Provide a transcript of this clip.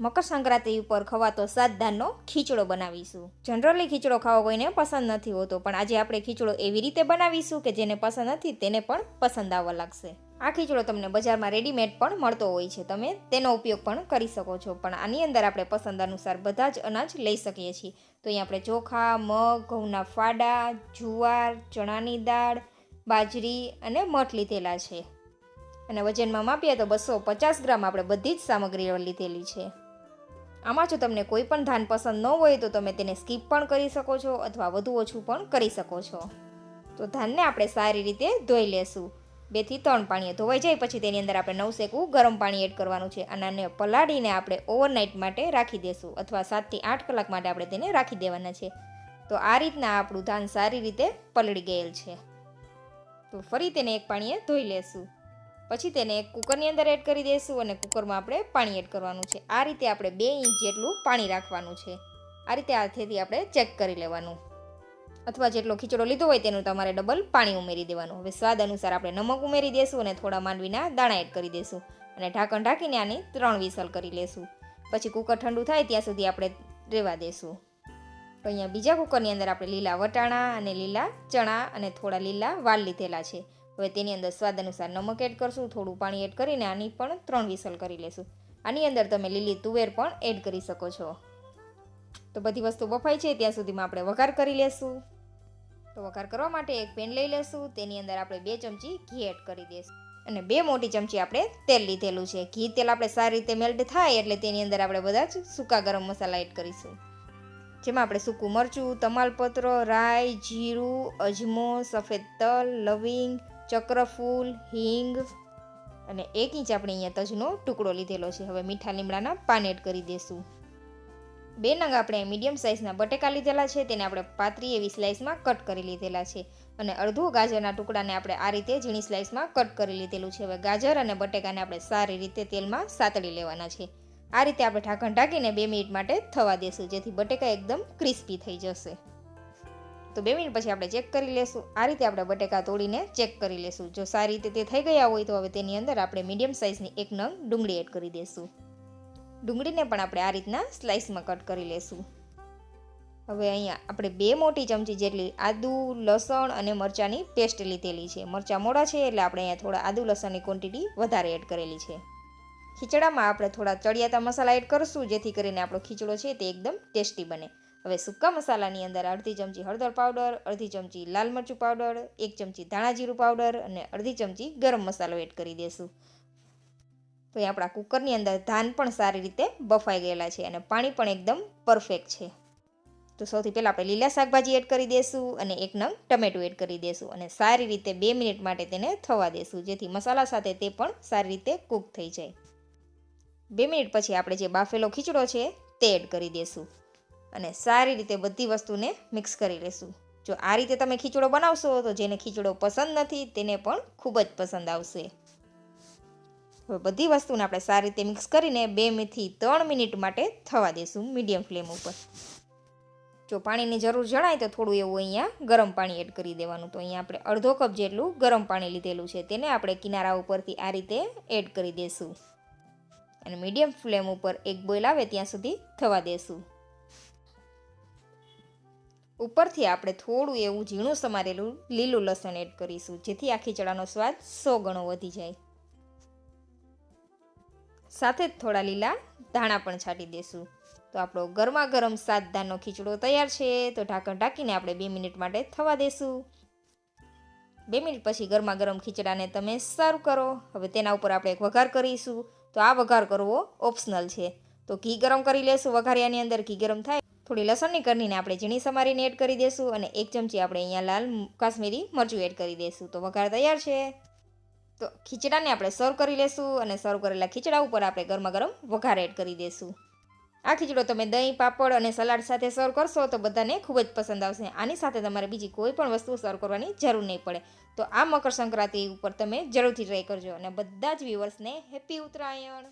મકર સંક્રાંતિ ઉપર ખવાતો સાત ધાનનો ખીચડો બનાવીશું. જનરલી ખીચડો ખાવો કોઈને પસંદ નથી હોતો, પણ આજે આપણે ખીચડો એવી રીતે બનાવીશું કે જેને પસંદ નથી તેને પણ પસંદ આવવા લાગશે. આ ખીચડો તમને બજારમાં રેડીમેડ પણ મળતો હોય છે, તમે તેનો ઉપયોગ પણ કરી શકો છો, પણ આની અંદર આપણે પસંદ અનુસાર બધા જ અનાજ લઈ શકીએ છીએ. તો અહીં આપણે ચોખા, મગ, ઘઉંના ફાડા, જુવાર, ચણાની દાળ, બાજરી અને મઠ લીધેલા છે. અને વજનમાં માપીએ તો બસો પચાસ ગ્રામ આપણે બધી જ સામગ્રીઓ લીધેલી છે. આમાં જો તમને કોઈ પણ ધાન પસંદ ન હોય તો તમે તેને સ્કીપ પણ કરી શકો છો અથવા વધુ ઓછું પણ કરી શકો છો. તો ધાનને આપણે સારી રીતે ધોઈ લેશું. બેથી ત્રણ પાણીએ ધોવાઈ જાય પછી તેની અંદર આપણે નવસેકું ગરમ પાણી એડ કરવાનું છે. અને આને પલાળીને આપણે ઓવરનાઇટ માટે રાખી દેશું અથવા સાતથી આઠ કલાક માટે આપણે તેને રાખી દેવાના છે. તો આ રીતના આપણું ધાન સારી રીતે પલળી ગયેલ છે. તો ફરી તેને એક પાણીએ ધોઈ લેશું. પછી તેને કુકરની અંદર એડ કરી દઈશું અને કુકરમાં આપણે પાણી એડ કરવાનું છે. આ રીતે આપણે બે ઇંચ જેટલું પાણી રાખવાનું છે. આ રીતે હાથેથી આપણે ચેક કરી લેવાનું. અથવા જેટલો ખીચડો લીધો હોય તેનું તમારે ડબલ પાણી ઉમેરી દેવાનું. હવે સ્વાદ અનુસાર આપણે નમક ઉમેરી દેશું અને થોડા માંડવીના દાણા એડ કરી દેશું. અને ઢાંકણ ઢાંકીને આની ત્રણ વિસલ કરી લેશું. પછી કુકર ઠંડુ થાય ત્યાં સુધી આપણે રહેવા દેશું. તો અહીંયા બીજા કુકરની અંદર આપણે લીલા વટાણા અને લીલા ચણા અને થોડા લીલા વાલ લીધેલા છે. હવે તેની અંદર સ્વાદ અનુસાર નમક એડ કરશું, થોડું પાણી એડ કરીને આની પણ ત્રણ વિસલ કરી લેશું. આની અંદર તમે લીલી તુવેર પણ એડ કરી શકો છો. તો બધી વસ્તુ બફાઈ છે, ત્યાં સુધીમાં આપણે વઘાર કરી લેશું. તો વઘાર કરવા માટે એક પેન લઈ લેશું, તેની અંદર આપણે બે ચમચી ઘી એડ કરી દઈશું અને બે મોટી ચમચી આપણે તેલ લીધેલું છે. ઘી તેલ આપણે સારી રીતે મેલ્ટ થાય એટલે તેની અંદર આપણે બધા જ સૂકા ગરમ મસાલા એડ કરીશું. જેમાં આપણે સૂકું મરચું, તમાલપત્ર, રાઈ, જીરું, અજમો, સફેદ તલ, લવિંગ ચક્રફૂલ, હિંગ અને એક ઇંચ આપણે અહીંયા તજનો ટુકડો લીધેલો છે. હવે મીઠા લીમડાના પાન એડ કરી દઈશું બે નંગ આપણે મીડિયમ સાઇઝના બટેકા લીધેલા છે. તેને આપણે પાત્રી એવી સ્લાઇસમાં કટ કરી લીધેલા છે. અને અડધો ગાજરના ટુકડાને આપણે આ રીતે ઝીણી સ્લાઇસમાં કટ કરી લીધેલું છે. હવે ગાજર અને બટેકાને આપણે સારી રીતે તેલમાં સાતળી લેવાના છે. આ રીતે આપણે ઢાંકણ ઢાંકીને બે મિનિટ માટે થવા દેશું, જેથી બટેકા એકદમ ક્રિસ્પી થઈ જશે. તો બે મિનિટ પછી આપણે ચેક કરી લેશું. આ રીતે આપણે બટેકા તોડીને ચેક કરી લેશું. જો સારી રીતે તે થઈ ગયા હોય તો હવે તેની અંદર આપણે મીડિયમ સાઇઝની એક નંગ ડુંગળી એડ કરી દઈશું ડુંગળીને પણ આપણે આ રીતના સ્લાઇસમાં કટ કરી લેશું. હવે અહીંયા આપણે બે મોટી ચમચી જેટલી આદુ, લસણ અને મરચાંની પેસ્ટ લીધેલી છે. મરચાં મોડા છે એટલે આપણે અહીંયા થોડા આદુ, લસણની ક્વોન્ટિટી વધારે એડ કરેલી છે. ખીચડામાં આપણે થોડા ચડિયાતા મસાલા એડ કરીશું, જેથી કરીને આપણો ખીચડો છે તે એકદમ ટેસ્ટી બને. હવે સૂકા મસાલાની અંદર અડધી ચમચી હળદર પાવડર, અડધી ચમચી લાલ મરચું પાવડર, એક ચમચી ધાણા જીરું પાવડર અને અડધી ચમચી ગરમ મસાલો એડ કરી દઈશું તો આપણા કુકરની અંદર ધાન પણ સારી રીતે બફાઈ ગયેલા છે અને પાણી પણ એકદમ પરફેક્ટ છે. તો સૌથી પહેલાં આપણે લીલા શાકભાજી એડ કરી દઈશું અને એક નંગ ટમેટું એડ કરી દઈશું અને સારી રીતે બે મિનિટ માટે તેને થવા દેશું, જેથી મસાલા સાથે તે પણ સારી રીતે કૂક થઈ જાય. બે મિનિટ પછી આપણે જે બાફેલો ખીચડો છે તે એડ કરી દઈશું અને સારી રીતે બધી વસ્તુને મિક્સ કરી લેશું. જો આ રીતે તમે ખીચડો બનાવશો, તો જેને ખીચડો પસંદ નથી, તેને પણ ખૂબ જ પસંદ આવશે. હવે બધી વસ્તુને આપણે સારી રીતે મિક્સ કરીને બે મીથી ત્રણ મિનિટ માટે થવા દઈશું મીડિયમ ફ્લેમ ઉપર. જો પાણીની જરૂર જણાય તો થોડું એવું અહીંયા ગરમ પાણી એડ કરી દેવાનું. તો અહીંયા આપણે અડધો કપ જેટલું ગરમ પાણી લીધેલું છે, તેને આપણે કિનારા ઉપરથી આ રીતે એડ કરી દઈશું અને મીડિયમ ફ્લેમ ઉપર એક બોઇલ આવે ત્યાં સુધી થવા દેશું. ઉપરથી આપણે થોડું એવું ઝીણું સમારેલું લીલું લસણ એડ કરીશું, જેથી આ ખીચડાનો સ્વાદ સો ગણો વધી જાય. સાથે જ થોડા લીલા ધાણા પણ છાંટી દેશું. તો આપણો ગરમા ગરમ સાત દાનનો ખીચડો તૈયાર છે, તો ઢાંકણ ઢાંકીને આપણે બે મિનિટ માટે થવા દેશું. બે મિનિટ પછી ગરમા ગરમ ખીચડાને તમે સર્વ કરો. હવે તેના ઉપર આપણે એક વઘાર કરીશું. તો આ વઘાર કરવો ઓપ્શનલ છે. તો ઘી ગરમ કરી લેશું વઘારિયાની અંદર. ઘી ગરમ થાય થોડી લસણની કરીને આપણે ઝીણી સમારીને એડ કરી દઈશું અને એક ચમચી આપણે અહીંયા લાલ કાશ્મીરી મરચું એડ કરી દઈશું તો વઘાર તૈયાર છે. તો ખીચડાને આપણે સર્વ કરી લેશું અને સર્વ કરેલા ખીચડા ઉપર આપણે ગરમા ગરમ વઘાર એડ કરી દઈશું આ ખીચડો તમે દહીં, પાપડ અને સલાડ સાથે સર્વ કરશો તો બધાને ખૂબ જ પસંદ આવશે. આની સાથે તમારે બીજી કોઈ પણ વસ્તુ સર્વ કરવાની જરૂર નહીં પડે. તો આ મકર સંક્રાંતિ ઉપર તમે જરૂરથી ટ્રાય કરજો. અને બધા જ વ્યુઅર્સને હેપી ઉત્તરાયણ!